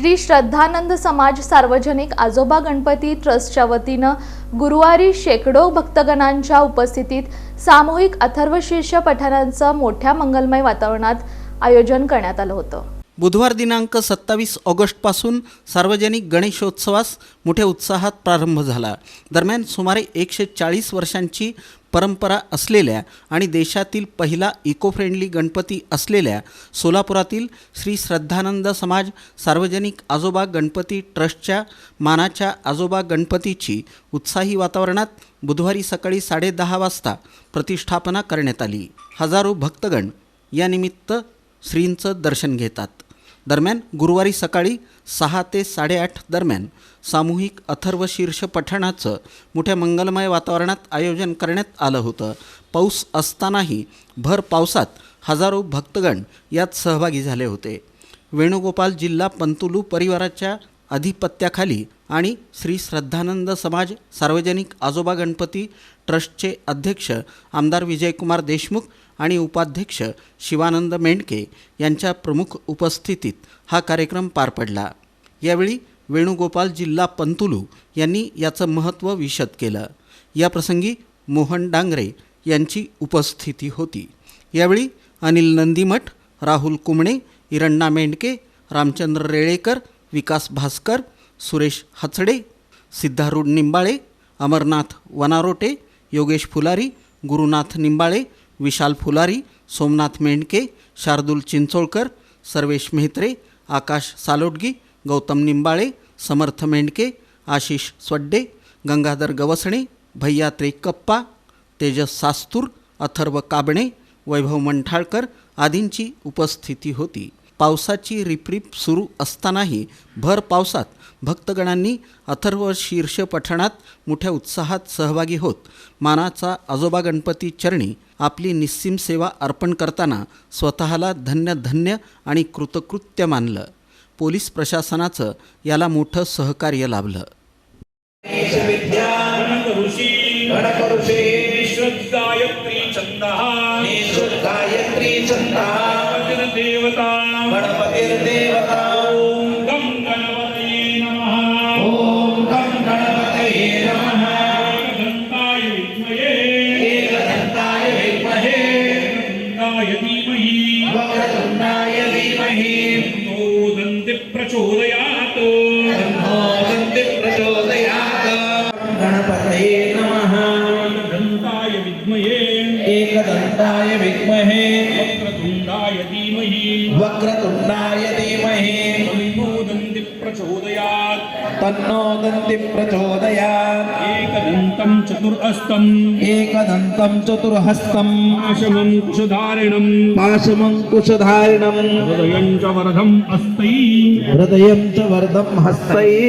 श्री श्रद्धानंद समाज सार्वजनिक आजोबा गणपती ट्रस्टच्या वतीनं गुरुवारी शेकडो भक्तगणांच्या उपस्थितीत सामूहिक अथर्वशीर्ष पठाणांचं मोठ्या मंगलमय वातावरणात आयोजन करण्यात आलं होतं. बुधवार दिनांक सत्तावीस ऑगस्टपासून सार्वजनिक गणेशोत्सवास मोठ्या उत्साहात प्रारंभ झाला. दरम्यान सुमारे एकशे चाळीस वर्षांची परंपरा असलेल्या आणि देशातील पहिला इको फ्रेंडली गणपती असलेल्या सोलापुरातील श्री श्रद्धानंद समाज सार्वजनिक आजोबा गणपती ट्रस्टच्या मानाच्या आजोबा गणपतीची उत्साही वातावरणात बुधवारी सकाळी साडेदहा वाजता प्रतिष्ठापना करण्यात आली. हजारो भक्तगण यानिमित्त श्रींचं दर्शन घेतात. दरम्यान गुरुवारी सकाळी सहा ते साडेआठ दरम्यान सामूहिक अथर्व शीर्ष पठणाचं मोठ्या मंगलमय वातावरणात आयोजन करण्यात आलं होतं. पाऊस असतानाही भर पावसात हजारो भक्तगण यात सहभागी झाले होते. वेणुगोपाल जिल्हा पंतुलू परिवाराच्या अधिपत्याखाली आणि श्री श्रद्धानंद समाज सार्वजनिक आजोबा गणपती ट्रस्टचे अध्यक्ष आमदार विजयकुमार देशमुख आणि उपाध्यक्ष शिवानंद मेंढके यांच्या प्रमुख उपस्थितीत हा कार्यक्रम पार पडला. यावेळी वेणुगोपाल जिल्हा पंतुलू यांनी याचं महत्त्व विशद केलं. याप्रसंगी मोहन डांगरे यांची उपस्थिती होती. यावेळी अनिल नंदीमठ राहुल कुमणे इरण्णा मेंढके रामचंद्र रेळेकर विकास भास्कर सुरेश हचडे सिद्धारूढ निंबाळे अमरनाथ वनारोटे योगेश फुलारी गुरुनाथ निंबाळे विशाल फुलारी सोमनाथ मेंढके शार्दूल चिंचोळकर सर्वेश मेहत्रे आकाश सालोटगी गौतम निंबाळे समर्थ मेंढके आशिष स्वड्डे गंगाधर गवसणे भैया कप्पा तेजस सास्तूर अथर्व काबणे वैभव मंठाळकर आदींची उपस्थिती होती. पावसाची रिपरिप सुरू असतानाही भर पावसात भक्तगणांनी अथर्व शीर्ष पठणात मोठ्या उत्साहात सहभागी होत. मानाचा आजोबा गणपती चरणी आपली निस्सीम सेवा अर्पण करताना स्वतःला धन्य धन्य आणि कृतकृत्य मानलं. पोलीस प्रशासनाचं याला मोठं सहकार्य लाभलं. गणकऋषी गणकऋषी श्रद्धायत्री छन्दः गायत्री छन्दः गणपतिर्देवता गणपतिर्देवता ॐ गं गणपतये नमः। ॐ गं गणपतये नमः। विद्महे। एकदन्ताय विद्महे। वक्रतुण्डाय धीमहि। वक्रतुण्डाय धीमहि। तन्नो दन्ति प्रचोदयात्। तन्नो दन्ति प्रचोदयात्। गणपतये विद्महे एकदन्ताय विद्महे वक्रतुण्डाय धीमहि वक्रतुण्डाय धीमहि तन्नो दन्ति प्रचोदयात्। तन्नो दन्ति प्रचोदयात्। एकदन्तं चतुरस्तम् एकदन्तं चतुर्हस्तम्। पाशमं कुशधारिणम् पाशमङ्कुशधारिणम्। हृदयं च वरदम् अस्ति हृदयं च वर्धं हस्तैः।